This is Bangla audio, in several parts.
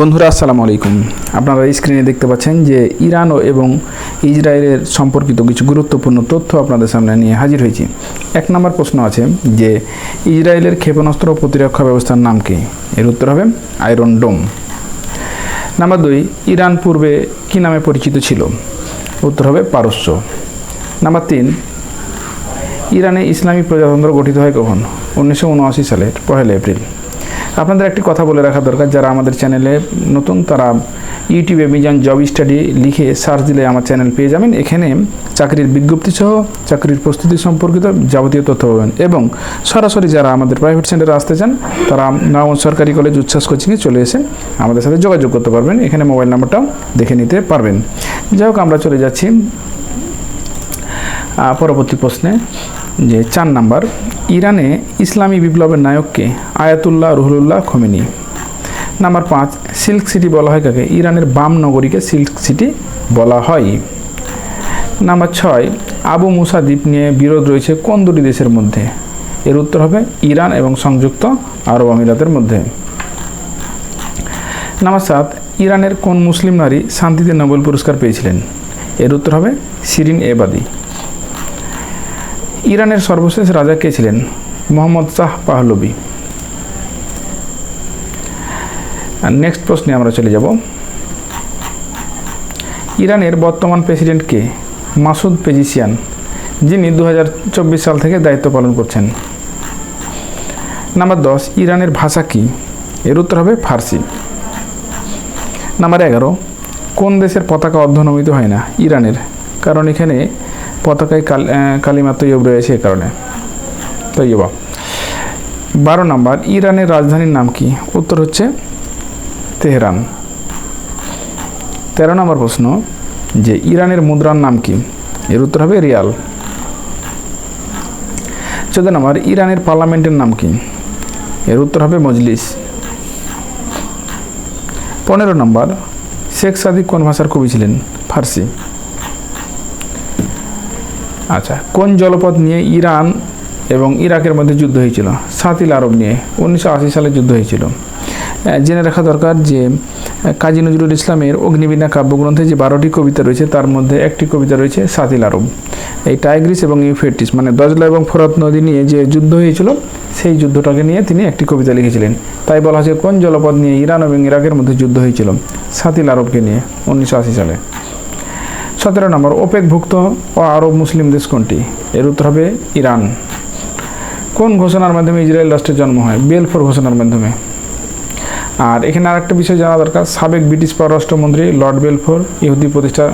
বন্ধুরা, আসসালামু আলাইকুম। আপনারা স্ক্রিনে দেখতে পাচ্ছেন যে ইরান ও এবং ইসরায়েলের সম্পর্কিত কিছু গুরুত্বপূর্ণ তথ্য আপনাদের সামনে নিয়ে হাজির হয়েছি। এক নম্বর প্রশ্ন আছে যে, ইসরায়েলের ক্ষেপণাস্ত্র প্রতিরক্ষা ব্যবস্থার নাম কি? এর উত্তর হবে আয়রন ডোম নাম্বার দুই, ইরান পূর্বে কি নামে পরিচিত ছিল? উত্তর হবে পারস্য। নাম্বার তিন, ইরানে ইসলামী প্রজাতন্ত্র গঠিত হয় কখন? উনিশশো উনআশি সালের পহেলা এপ্রিল। আপনাদের একটি কথা বলে রাখা দরকার, যারা আমাদের চ্যানেলে নতুন তারা ইউটিউবে মিজান জব স্টাডি লিখে সার্চ দিলে আমার চ্যানেল পেয়ে যাবেন। এখানে চাকরির বিজ্ঞপ্তি সহ, চাকরির প্রস্তুতি সম্পর্কিত যাবতীয় তথ্য পাবেন এবং সরাসরি যারা আমাদের প্রাইভেট সেন্টারে আসতে চান, তারা নারায়ণ সরকারি কলেজ উচ্ছ্বাস কোচিংয়ে চলে এসে আমাদের সাথে যোগাযোগ করতে পারবেন। এখানে মোবাইল নাম্বারটাও দেখে নিতে পারবেন। যাই হোক, আমরা চলে যাচ্ছি পরবর্তী প্রশ্নে। যে চার নাম্বার, ইরানে ইসলামী বিপ্লবের নায়ককে আয়াতুল্লাহ রুহুল্লাহ খোমেনি। নাম্বার পাঁচ, সিল্ক সিটি বলা হয় কাকে? ইরানের বাম নগরীকে সিল্ক সিটি বলা হয়। নাম্বার ছয়, আবু মুসা দ্বীপ নিয়ে বিরোধ রয়েছে কোন দুটি দেশের মধ্যে? এর উত্তর হবে ইরান এবং সংযুক্ত আরব আমিরাতের মধ্যে। নাম্বার সাত, ইরানের কোন মুসলিম নারী শান্তিতে নোবেল পুরস্কার পেয়েছিলেন? এর উত্তর হবে শিরিন এবাদি। ইরানের সর্বশেষ রাজা কে ছিলেন? মোহাম্মদ শাহ পাহলবি নেক্সট প্রশ্নে আমরা চলে যাব। ইরানের বর্তমান প্রেসিডেন্ট কে? মাসুদ পেজিসিয়ান, যিনি দু হাজার চব্বিশ সাল থেকে দায়িত্ব পালন করছেন। নাম্বার দশ, ইরানের ভাষা কি? এর উত্তর হবে ফার্সি। নাম্বার এগারো, কোন দেশের পতাকা অর্ধনমিত হয় না? ইরানের। কারণ এখানে পতাকায় কালিমা তৈয়ব রয়েছে এ কারণে। তৈয়বা। বারো নাম্বার, ইরানের রাজধানীর নাম কি? উত্তর হচ্ছে তেহরান। তেরো নম্বর প্রশ্ন, যে ইরানের মুদ্রার নাম কি? এর উত্তর হবে রিয়াল। চোদ্দ নম্বর, ইরানের পার্লামেন্টের নাম কি? এর উত্তর হবে মজলিস। পনেরো নম্বর, শেখ সাদিক কোন ভাষার কবি ছিলেন? ফার্সি। আচ্ছা কোন জলপথ নিয়ে ইরান এবং ইরাকের মধ্যে যুদ্ধ হয়েছিল? সাতিল আরব নিয়ে, উনিশশো আশি সালে যুদ্ধ হয়েছিল। জেনে রাখা দরকার যে কাজী নজরুল ইসলামের অগ্নিবীণা কাব্যগ্রন্থে যে বারোটি কবিতা রয়েছে, তার মধ্যে একটি কবিতা রয়েছে সাতিল আরব। এই টাইগ্রিস এবং ইউফেটিস মানে দজলা এবং ফরত নদী নিয়ে যে যুদ্ধ হয়েছিল, সেই যুদ্ধটাকে নিয়ে তিনি একটি কবিতা লিখেছিলেন। তাই বলা হয়েছে কোন জলপথ নিয়ে ইরান এবং ইরাকের মধ্যে যুদ্ধ হয়েছিল? সাতিল আরবকে নিয়ে, উনিশশো আশি সালে। সতেরো নম্বর, ওপেকভুক্ত ও আরব মুসলিম দেশ কোনটি? এর উত্তর হবে ইরান। কোন ঘোষণার মাধ্যমে ইসরায়েল রাষ্ট্রের জন্ম হয়? বেলফোর ঘোষণার মাধ্যমে। আর এখানে আরেকটা বিষয় জানা দরকার। সাবেক ব্রিটিশ পররাষ্ট্রমন্ত্রী লর্ড বেলফোর ইহুদি প্রতিষ্ঠা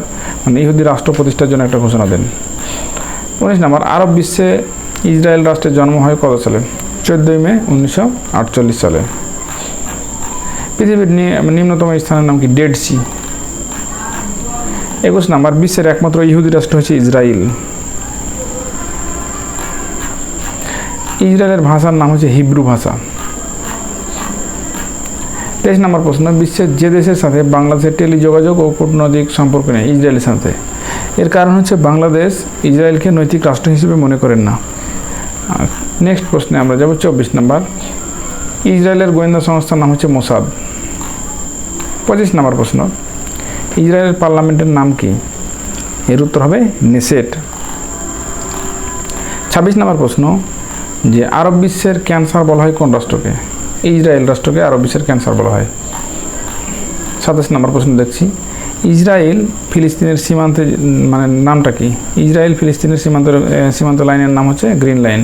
মানে ইহুদি রাষ্ট্র প্রতিষ্ঠার জন্য একটা ঘোষণা দেন। উনিশ নম্বর, আরব বিশ্বে ইসরায়েল রাষ্ট্রের জন্ম হয় কত সালে? চোদ্দোই মে উনিশশো আটচল্লিশ সালে। পৃথিবীর নিম্নতম স্থানের নাম কি? Dead C. একুশ নাম্বার, বিশ্বের একমাত্র ইহুদি রাষ্ট্র হচ্ছে ইসরায়েল ইসরায়েলের ভাষার নাম হচ্ছে হিব্রু ভাষা। তেইশ নম্বর প্রশ্ন, বিশ্বের যে দেশের সাথে বাংলাদেশের টেলিযোগাযোগ ও কূটনৈতিক সম্পর্ক নেই ইসরায়েলের সাথে। এর কারণ হচ্ছে বাংলাদেশ ইসরায়েলকে নৈতিক রাষ্ট্র হিসেবে মনে করেন না। নেক্সট প্রশ্নে আমরা যাব চব্বিশ নম্বর। ইসরায়েলের গোয়েন্দা সংস্থার নাম হচ্ছে মোসাদ। পঁচিশ নম্বর প্রশ্ন ইসরায়েলের পার্লামেন্টের নাম কি? এর উত্তর হবে নেসেট। ছাব্বিশ নম্বর প্রশ্ন, যে আরব বিশ্বের ক্যান্সার বলা হয় কোন রাষ্ট্রকে? ইসরায়েল রাষ্ট্রকে আরব বিশ্বের ক্যান্সার বলা হয়। সাতাশ নম্বর প্রশ্ন দেখছি, ইসরায়েল ফিলিস্তিনের সীমান্তে মানে নামটা কি? ইসরায়েল ফিলিস্তিনের সীমান্ত সীমান্ত লাইনের নাম হচ্ছে গ্রিন লাইন।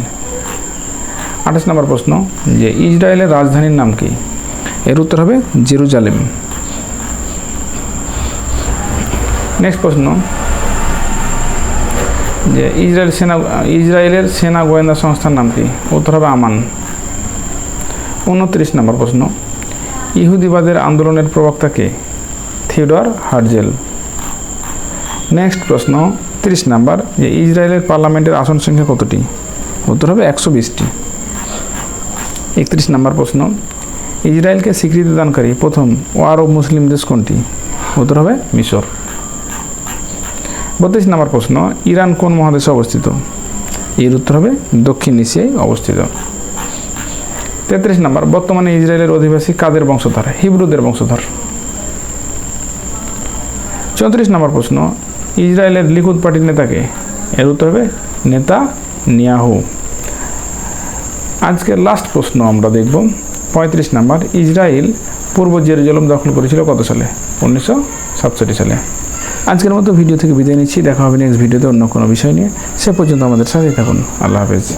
আঠাশ নম্বর প্রশ্ন, যে ইসরায়েলের রাজধানীর নাম কি? এর উত্তর হবে জেরুজালেম। নেক্সট প্রশ্ন। যে ইসরায়েল সেনা, ইসরায়েলের সেনা গোয়েন্দা সংস্থার নাম কি? উত্তর হবে আমান। উনত্রিশ নম্বর প্রশ্ন। ইহুদিবাদের আন্দোলনের প্রবক্তা কে? থিওডর হার্জেল। নেক্সট প্রশ্ন, তিরিশ নাম্বার, যে ইসরায়েলের পার্লামেন্টের আসন সংখ্যা কতটি? উত্তর হবে একশো বিশটি। একত্রিশ নাম্বার প্রশ্ন, ইসরায়েলকে স্বীকৃতি দানকারী প্রথম ও আরব মুসলিম দেশ কোনটি? উত্তর হবে মিশর। বত্রিশ নম্বর প্রশ্ন, ইরান কোন মহাদেশে অবস্থিত? এর উত্তর হবে দক্ষিণ এশিয়ায় অবস্থিত। তেত্রিশ নম্বর, বর্তমানে ইসরায়েলের অধিবাসী কাদের বংশধর? হিব্রুদের বংশধর। চৌত্রিশ নম্বর প্রশ্ন, ইসরায়েলের লিকুদ পার্টির নেতাকে? এর উত্তর হবে নেতা নিয়াহু আজকের লাস্ট প্রশ্ন আমরা দেখব। পঁয়ত্রিশ নাম্বার, ইসরায়েল পূর্ব জেরুজালেম দখল করেছিল কত সালে? উনিশশো সাতষট্টি সালে। আজকের মতো ভিডিও থেকে বিদায় নিচ্ছি। দেখা হবে নেক্সট ভিডিওতে অন্য কোনো বিষয় নিয়ে। সে পর্যন্ত আমাদের সাথেই থাকুন। আল্লাহ হাফেজ।